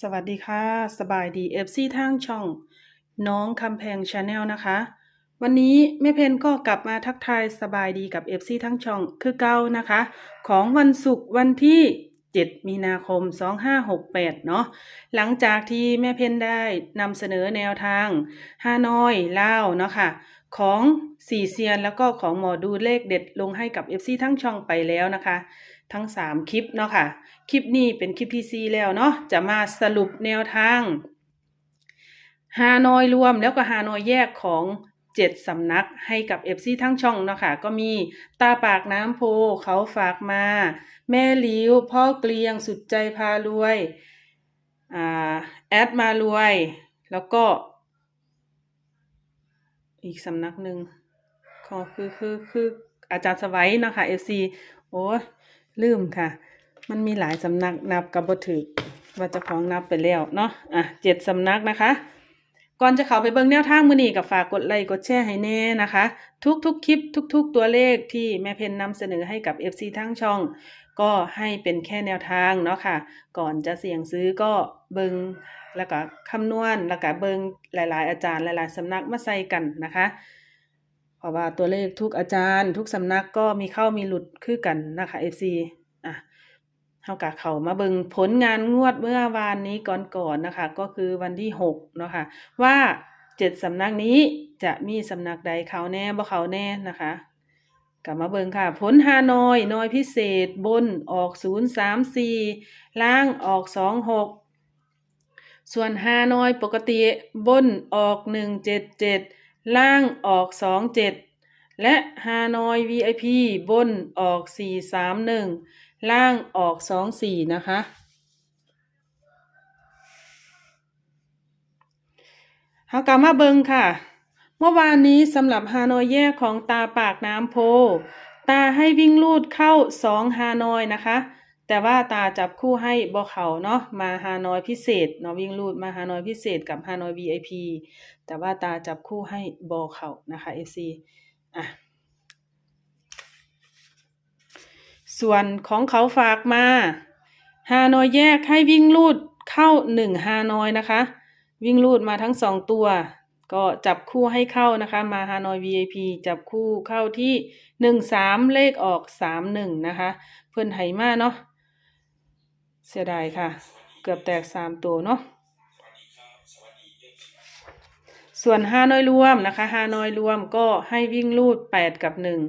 สวัสดีค่ะ สบายดีเอฟซีทางช่อง น้องคำแพงชาแนลนะคะ วันนี้แม่เพนก็กลับมาทักทายสบายดีกับ FC ทั้งช่องคือเก้านะคะ ของวันศุกร์วันที่ 7 มีนาคม 2568 เนาะหลังจากที่แม่เพนได้นำเสนอแนวทางฮานอยเล่าเนาะค่ะของสี่เซียนแล้วก็ของหมอดูเลขเด็ดลงให้กับ FC ทั้งช่องไปแล้วนะคะ ทั้ง3คลิปเนาะค่ะ คลิปนี้เป็นคลิปที่4แล้วเนาะ จะมาสรุปแนวทางฮานอยรวมแล้วก็ฮานอยแยกของเจ็ดสำนักให้กับ FC ทั้งช่องเนาะค่ะก็มีตาปากน้ำโพเขาฝากมา แม่ลิวพ่อเกลียงสุดใจพารวยอ่าแอดมารวย แล้วก็ อีกสำนักหนึ่งก็คือคือคืออาจารย์สวัยเนาะค่ะ FC โอ้ ลืมค่ะ มันมีหลายสำนักนับกับบถึกว่าจะของนับไปแล้วเนาะอะเจ็ดสำนักนะคะ ก่อนจะเข้าไปเบิ่งแนวทางมือนี้ก็ฝากกดไลค์กดแชร์ให้แน่นะคะ ทุกๆคลิปทุก ๆ ตัวเลขที่แม่เพนนำเสนอให้กับ FC ทั้งช่อง ก็ให้เป็นแค่แนวทางเนาะค่ะ ก่อนจะเสี่ยงซื้อก็เบิงแล้วก็คำนวณแล้วก็เบิงหลาย ๆ อาจารย์หลาย ๆสำนักมาใส่กันนะคะ เพราะว่าตัวเลขทุกอาจารย์ ทุกสำนักก็มีเข้ามีหลุดคือกันนะคะ FC อะเฮากะเขามาเบิงผลงานงวดเมื่อวานนี้ก่อนๆนนะคะ ก็คือวันที่6เนาะค่ะว่าเจ็ดสำนักนี้จะมีสำนักใดเขาแน่บ่เขาแน่นะคะกลับมาเบิงค่ะ ผลฮานอยนอยพิเศษบนออก034ล่างออก26ส่วนฮานอยปกติบนออก177 ล่างออก27และฮานอย VIP บนออก431ล่างออก24นะคะ เฮากลับมาเบิงค่ะ เมื่อวานนี้สำหรับฮานอยแยกของตาปากน้ำโพ ตาให้วิ่งลูดเข้าสองฮานอยนะคะ แต่ว่าตาจับคู่ให้บอเขาเนาะมาฮานอยพิเศษเนาะวิ่งลูดมาฮานอยพิเศษกับฮานอย VIP แต่ว่าตาจับคู่ให้บอเขานะคะ FC อะส่วนของเขาฝากมาฮานอยแยกให้วิ่งลูดเข้าหนึ่งฮานอยนะคะ วิ่งลูดมาทั้งสองตัว ก็จับคู่ให้เข้านะคะ มาฮานอย VIP จับคู่เข้าที่หนึ่งสามเลขออกสามหนึ่งนะคะ เพื่อนไหมาเนาะ เสียดายค่ะ เกือบแตกสามตัวเนาะส่วนฮานอยรวมนะคะฮานอยรวมก็ให้วิ่งลูดแปดกับหนึ่ง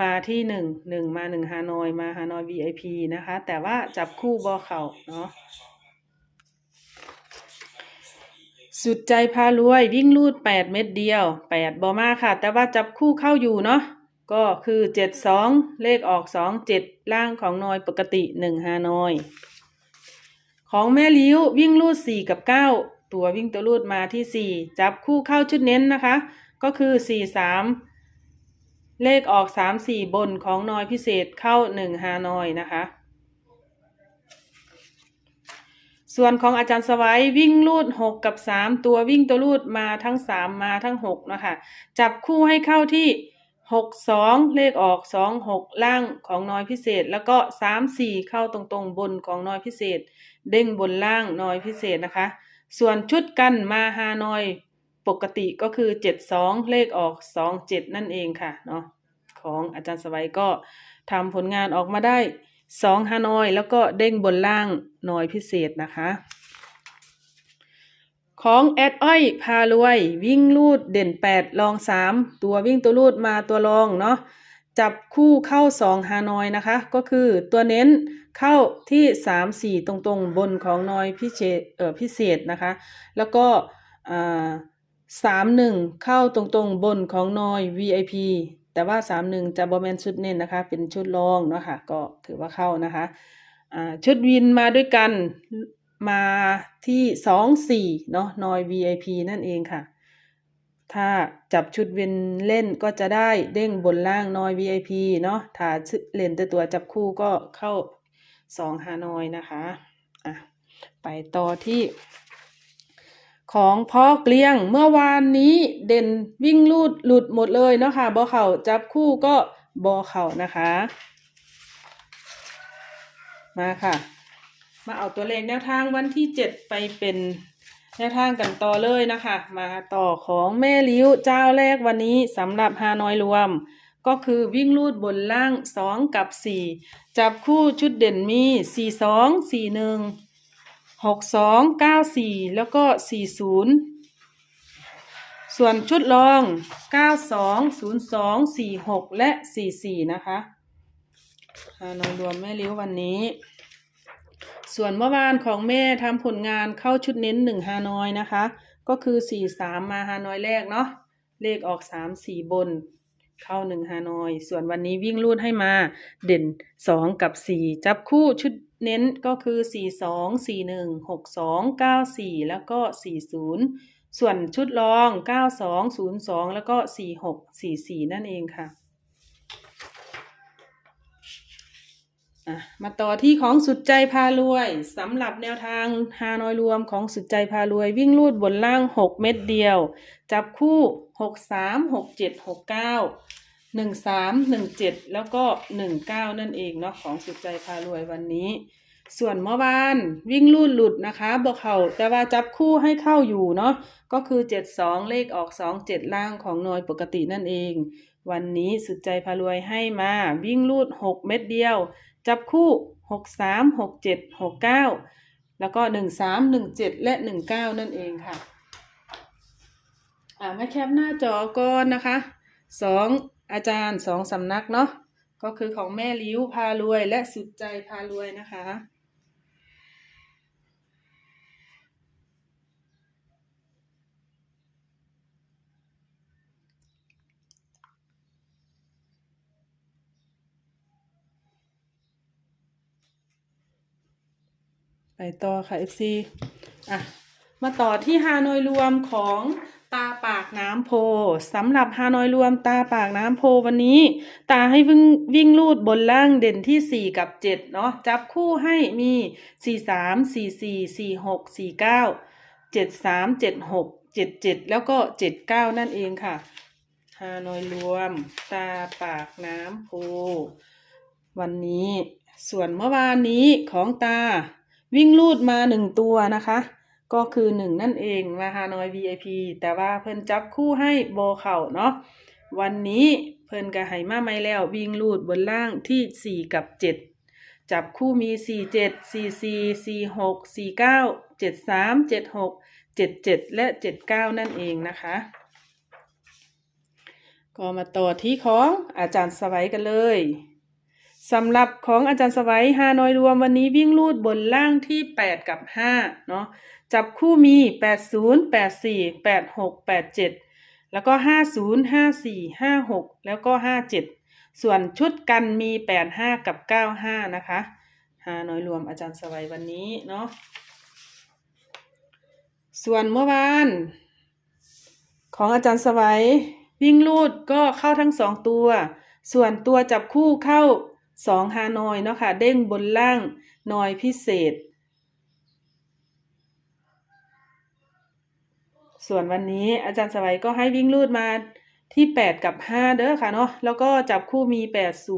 มาที่หนึ่งหนึ่งมาหนึ่งฮานอยมาฮานอย VIP นะคะ แต่ว่าจับคู่บอเข่าเนาะสุดใจพารวยวิ่งลูดแปดเม็ดเดียวแปดบอมาค่ะ แต่ว่าจับคู่เข้าอยู่เนาะก็คือเจ็ดสองเลขออกสองเจ็ดล่างของนอยปกติหนึ่งฮานอย ของแม่ลิ้ววิ่งลูดสี่กับเก้าตัววิ่งตัวลูดมาที่สี่จับคู่เข้าชุดเน้นนะคะ ก็คือสี่สามเลขออกสามสี่บนของนอยพิเศษเข้าหนึ่งฮานอยนะคะ ส่วนของอาจารย์สวัยวิ่งลูดหกกับสามตัววิ่งตัวลูดมาทั้งสามมาทั้งหกนะคะ จับคู่ให้เข้าที่ หกสองเลขออกสองหกล่างของน้อยพิเศษ แล้วก็สามสี่เข้าตรงๆ บนของน้อยพิเศษ เด้งบนล่างน้อยพิเศษนะคะ ส่วนชุดกันมาฮานอยปกติก็คือเจ็ดสองเลขออกสองเจ็ดนั่นเองค่ะเนาะของอาจารย์สวัยก็ทำผลงานออกมาได้สองฮานอย แล้วก็เด้งบนล่างน้อยพิเศษนะคะ ของแอดอ้อยพารวย วิ่งลูดเด่นแปดลองสามตัววิ่งตัวลูดมาตัวรองเนาะจับคู่เข้าสองฮานอยนะคะ ก็คือตัวเน้นเข้าที่สามสี่ตรงๆ บนของนอยพิเศษเออพิเศษนะคะ แล้วก็อ่าสามหนึ่งเข้าตรงๆ บนของนอย VIP แต่ว่าสามหนึ่งจะบอแมนชุดเน้นนะคะ เป็นชุดรองเนาะค่ะก็ถือว่าเข้านะคะชุดวินมาด้วยกัน มาที่สองสี่เนาะนอย VIP นั่นเองค่ะ ถ้าจับชุดเวนเล่นก็จะได้เด้งบนล่างนอย VIP เนาะถ้าเล่นแต่ตัวจับคู่ก็เข้าสองฮานอยนะคะอะไปต่อที่ ของพ่อเกลียงเมื่อวานนี้เด่นวิ่งลูดหลุดหมดเลยเนาะค่ะบอเข่าจับคู่ก็บอเข่านะคะ มาค่ะ มาเอาตัวเลขแนวทางวันที่เจ็ดไปเป็นแนวทางกันต่อเลยนะคะ มาต่อของแม่ลิ้วเจ้าแรกวันนี้สำหรับฮานอยรวม ก็คือวิ่งลูดบนล่างสองกับสี่จับคู่ชุดเด่นมีสี่สองสี่หนึ่งหกสองเก้าสี่แล้วก็สี่ศูนย์ส่วนชุดรองเก้าสองศูนย์สองสี่หกและสี่สี่นะคะฮานอยรวมแม่ลิ้ววันนี้ ส่วนเมื่อวานของแม่ทำผลงานเข้าชุดเน้นหนึ่งฮานอยนะคะ ก็คือสี่สามมาฮานอยแรกเนาะเลขออกสามสี่บน เข้าหนึ่งฮานอย ส่วนวันนี้วิ่งรูดให้มาเด่นสองกับสี่จับคู่ชุดเน้นก็คือสี่สองสี่หนึ่งหกสองเก้าสี่แล้วก็สี่ศูนย์ส่วนชุดรองเก้าสองศูนย์สองแล้วก็สี่หกสี่สี่นั่นเองค่ะ อะมาต่อที่ของสุดใจพารวยสำหรับแนวทางฮานอยรวมของสุดใจพารวย วิ่งลูดบนล่าง 6 เม็ดเดียว จับคู่ 6 3 6 7 6 9 1 3 1 7 แล้วก็ 1 9 นั่นเองเนาะของสุดใจพารวยวันนี้ ส่วนเมื่อวานวิ่งลูดหลุดนะคะบอกเขาแต่ว่าจับคู่ให้เข้าอยู่เนาะก็คือ 7 2 เลขออก 2 7 ล่างของน่วยปกตินั่นเอง วันนี้สุดใจพารวยให้มาวิ่งลูด 6 เม็ดเดียว จับคู่หกสามหกเจ็ดหกเก้าแล้วก็หนึ่งสามหนึ่งเจ็ดและหนึ่งเก้านั่นเองค่ะ อ่ามาแคปหน้าจอก่อนนะคะสองอาจารย์สองสำนักเนาะ ก็คือของแม่ลิ้วพารวยและสุดใจพารวยนะคะ ไปต่อค่ะ FC อะ มาต่อที่ฮานอยรวมของตาปากน้ำโพสำหรับฮานอยรวมตาปากน้ำโพวันนี้ ตาให้วิ่งวิ่งลูดบนล่างเด่นที่ 4 กับ 7 เนาะจับคู่ให้มี 4 3 4 4 4 6 4 9 7 3 7 6 7 7 แล้วก็ 7 9 นั่นเองค่ะฮานอยรวม ตาปากน้ำโพวันนี้ ส่วนเมื่อวานนี้ของตา วิ่งลูดมาหนึ่งตัวนะคะ ก็คือหนึ่งนั่นเองมาฮานอย VIP แต่ว่าเพิ่นจับคู่ให้โบเข่าเนาะวันนี้เพิ่นก็ให้มาไม่แล้ว วิ่งลูดบนล่างที่4กับ7จับคู่มี4 7 4 4 4 6 4 9 7 3 7 6 7 7และ7 9นั่นเองนะคะก็มาต่อที่ของอาจารย์สวัยกันเลย สำหรับของอาจารย์สวัยฮานอยรวมวันนี้วิ่งลูดบนล่างที่ 8 กับ 5 เนาะจับคู่มี 80 84 86 87 แล้วก็ 50 54 56 แล้วก็ 57 ส่วนชุดกันมี 85 กับ 95 นะคะฮานอยรวมอาจารย์สวัยวันนี้เนาะส่วนเมื่อวานของอาจารย์สวัยวิ่งลูดก็เข้าทั้งสองตัว ส่วนตัวจับคู่เข้า สองฮานอยเนาะค่ะ เด้งบนล่างนอยพิเศษ ส่วนวันนี้อาจารย์สวัยก็ให้วิ่งลูดมาที่ 8 กับ 5 เด้อค่ะเนาะแล้วก็จับคู่มี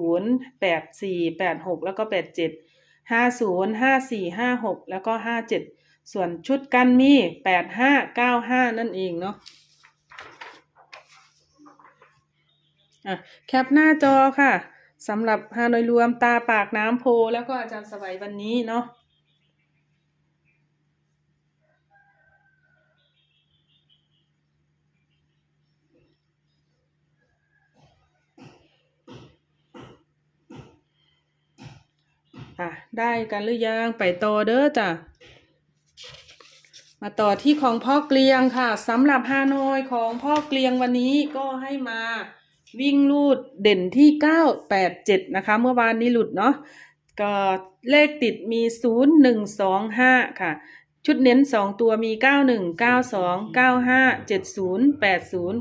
80 84 86 แล้วก็ 87 50 54 56 แล้วก็ 57 ส่วนชุดกันมี 85 95 นั่นเองเนาะอะแคปหน้าจอค่ะ สำหรับฮานอยรวมตาปากน้ำโพแล้วก็อาจารย์สวัยวันนี้เนาะอะได้กันหรือยังไปต่อเด้อจ้ะ มาต่อที่ของพ่อเกลียงค่ะสำหรับฮานอยของพ่อเกลียงวันนี้ก็ให้มา วิ่งลูดเด่นที่ 987 นะคะ เมื่อวานนี้หลุดเนาะก็เลขติดมี 0 1 2 5 ค่ะ ชุดเน้น 2 ตัวมี 91 92 95 70 80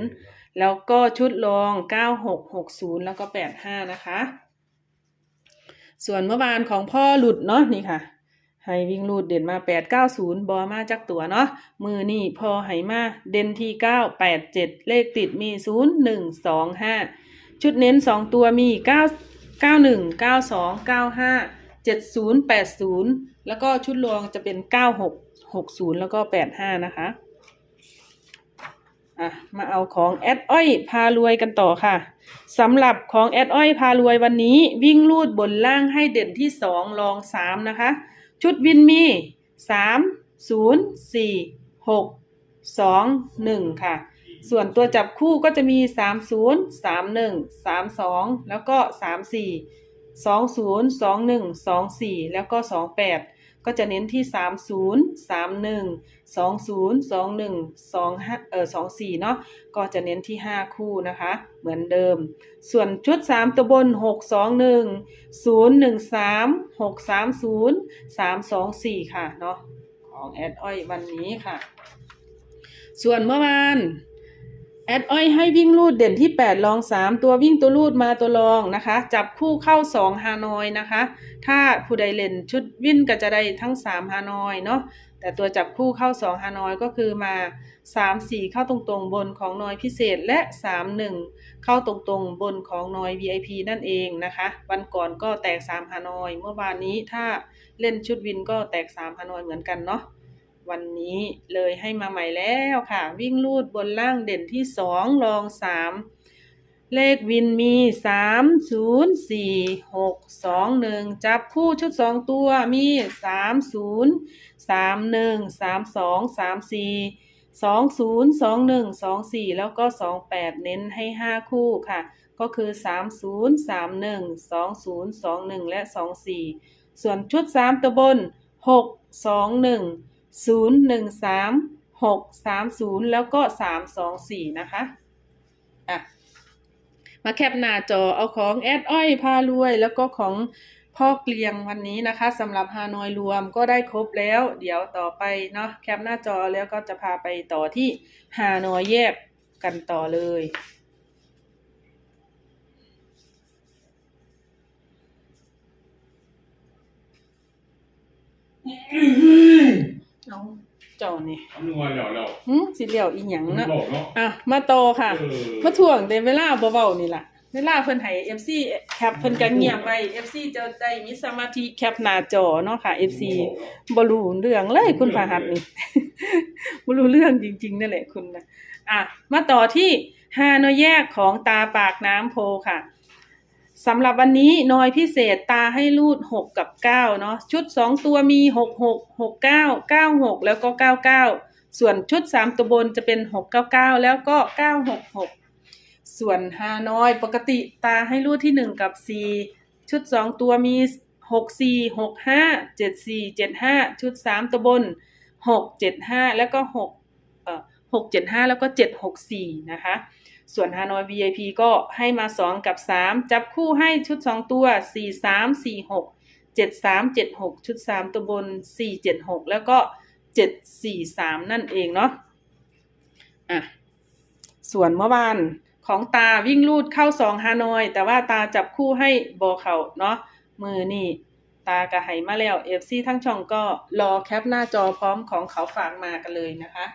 90 แล้วก็ชุดรอง 96 60 แล้วก็ 85 นะคะ ส่วนเมื่อวานของพ่อหลุดเนาะนี่ค่ะ ให้วิ่งลูดเด่นมา890บอมาจากตัวเนาะมือนี่พอให้มาเด่นที่987เลขติดมี0 1 2 5ชุดเน้น2ตัวมี9 91 92 95เจ็ดศูนย์แปดศูนย์แล้วก็ชุดรองจะเป็นเก้าหกหกศูนย์แล้วก็แปดห้านะคะอะมาเอาของแอดอ้อยพารวยกันต่อค่ะสำหรับของแอดอ้อยพารวยวันนี้วิ่งลูดบนล่างให้เด่นที่สองรองสามนะคะ ชุดวินมีสามศูนย์สี่หกสองหนึ่งค่ะ ส่วนตัวจับคู่ก็จะมีสามศูนย์สามหนึ่งสามสองแล้วก็สามสี่สองศูนย์สองหนึ่งสองสี่แล้วก็สองแปด ก็จะเน้นที่สามศูนย์สามหนึ่งสองศูนย์สองหนึ่งสองห้าเออสองสี่เนาะก็จะเน้นที่ห้าคู่นะคะ เหมือนเดิม ส่วนชุดสามตัวบนหกสองหนึ่งศูนย์หนึ่งสามหกสามศูนย์สามสองสี่ค่ะเนาะของแอดอ้อยวันนี้ค่ะ ส่วนเมื่อวาน แอดอ้อยให้วิ่งลูดเด่นที่ 8 ลอง 3 ตัววิ่งตัวลูดมาตัวรองนะคะ จับคู่เข้า 2 ฮานอยนะคะ ถ้าผู้ใดเล่นชุดวิ่งก็จะได้ทั้ง 3 ฮานอยเนาะแต่ตัวจับคู่เข้า 2 ฮานอยก็คือมา 3 4 เข้าตรงๆ บนของนอยพิเศษและ 3 1 เข้าตรงๆ บนของนอย VIP นั่นเองนะคะ วันก่อนก็แตก 3 ฮานอย เมื่อวานนี้ถ้าเล่นชุดวินก็แตก 3 ฮานอยเหมือนกันเนาะ วันนี้เลยให้มาใหม่แล้วค่ะ วิ่งลูดบนล่างเด่นที่สองรองสามเลขวินมีสามศูนย์สี่หกสองหนึ่งจับคู่ชุดสองตัวมีสามศูนย์สามหนึ่งสามสองสามสี่สองศูนย์สองหนึ่งสองสี่แล้วก็สองแปดเน้นให้ห้าคู่ค่ะ ก็คือสามศูนย์สามหนึ่งสองศูนย์สองหนึ่งและสองสี่ส่วนชุดสามตัวบนหกสองหนึ่ง ศูนย์หนึ่งสามหกสามศูนย์แล้วก็สามสองสี่นะคะอะมาแคปหน้าจอเอาของแอดอ้อยพารวย แล้วก็ของพ่อเกลียงวันนี้นะคะสำหรับฮานอยรวมก็ได้ครบแล้ว เดี๋ยวต่อไปเนาะแคปหน้าจอแล้วก็จะพาไปต่อที่ฮานอยแยกกันต่อเลย เอาเจ้านี่ทำนัวแล้วแล้วหึสิเหลียวอีหยังเนาะบอกเนาะอะมาโตอค่ะ เออมาถ่วงเต็มเวลาเบาๆนี่ล่ะเวลาเพิ่นให้ FC แคปเพิ่นก็เงียบไว้ FC จะได้มีสมาธิแคปหน้าจอเนาะค่ะ FC บ่รู้เรื่องเลยคุณพาหัสนี่ บ่รู้เรื่องจริง ๆ นั่นแหละคุณนะอะ มาต่อที่ฮานอยแยกของตาปากน้ำโพค่ะ สำหรับวันนี้นอยพิเศษตาให้รูด 6 กับ 9 เนาะชุด 2 ตัวมี 6 6 6 9 9 6 แล้วก็ 99 ส่วนชุด 3 ตัวบนจะเป็น 699 แล้วก็ 966 ส่วนฮานอยปกติตาให้รูดที่ 1 กับ 4 ชุด 2 ตัวมี 6 4 6 5 7 4 7 5 ชุด 3 ตัวบน 6 7 5 แล้วก็6เอ่อ6 7 5 แล้วก็ 7 6 4 นะคะ ส่วนฮานอย VIP ก็ให้มา 2 กับ 3 จับคู่ให้ชุด 2 ตัว 4 3 4 6 7 3 7 6 ชุด 3 ตัวบน 4 7 6 แล้วก็ 7 4 3 นั่นเองเนาะอะส่วนเมื่อวานของตาวิ่งลูดเข้า 2 ฮานอย แต่ว่าตาจับคู่ให้โบเขาเนาะมือนี่ตากระไหมาแล้ว FC ทั้งช่องก็รอแคปหน้าจอพร้อมของเขาฝากมากันเลยนะคะ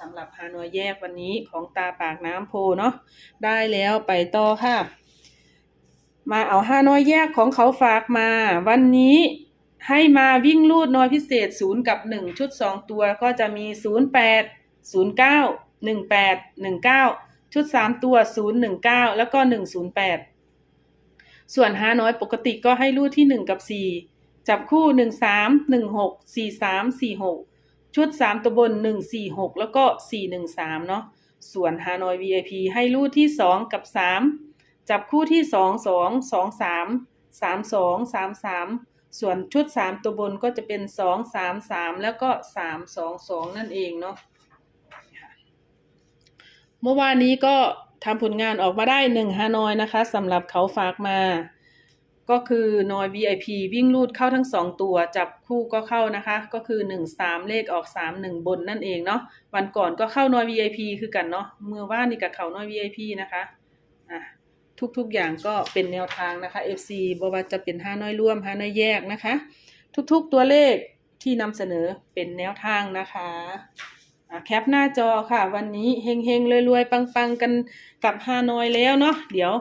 สำหรับฮานอยแยกวันนี้ของตาปากน้ำโพเนาะได้แล้วไปต่อค่ะ มาเอาฮานอยแยกของเขาฝากมา วันนี้ให้มาวิ่งลูดน้อยพิเศษศูนย์กับหนึ่งชุดสองตัวก็จะมีศูนย์แปดศูนย์เก้าหนึ่งแปดหนึ่งเก้าชุดสามตัวศูนย์หนึ่งเก้าแล้วก็หนึ่งศูนย์แปดส่วนฮาน้อยปกติก็ให้ลูดที่หนึ่งกับสี่จับคู่หนึ่งสามหนึ่งหกสี่สามสี่หก ชุด 3 ตัวบน 1 4 6 แล้วก็ 4 1 3 เนาะส่วนฮานอย VIP ให้รูดที่ 2 กับ 3 จับคู่ที่ 2 2 2 3 3 2 3 3 ส่วนชุด 3 ตัวบนก็จะเป็น 2 3 3 แล้วก็ 3 2 2 นั่นเองเนาะเมื่อวานนี้ก็ทำผลงานออกมาได้ 1 ฮานอยนะคะสำหรับเขาฝากมา ก็คือนอย VIP วิ่งลูดเข้าทั้งสองตัว จับคู่ก็เข้านะคะ ก็คือหนึ่งสามเลขออกสามหนึ่งบนนั่นเองเนาะวันก่อนก็เข้านอย VIP คือกันเนาะเมื่อว่านนี่กับเขานอย VIP นะคะอะทุกๆอย่างก็เป็นแนวทางนะคะ FC บว่าจะเป็นห้าน้อยร่วมห้าน้อยแยกนะคะ ทุกๆตัวเลขที่นำเสนอเป็นแนวทางนะคะ แคปหน้าจอค่ะ วันนี้เฮงเฮงๆรวยๆ ปังๆ กันกับฮานอยแล้วเนาะเดี๋ยว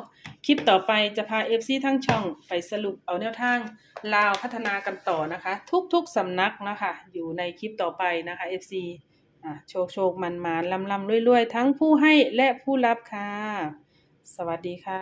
คลิปต่อไปจะพา FC ทั้งช่องไปสรุปเอาแนวทาง ลาวพัฒนากันต่อนะคะ ทุกๆสำนักนะคะ อยู่ในคลิปต่อไปนะคะ FC โชคโชคมันมานลำลำรวยๆ ทั้งผู้ให้และผู้รับค่ะ สวัสดีค่ะ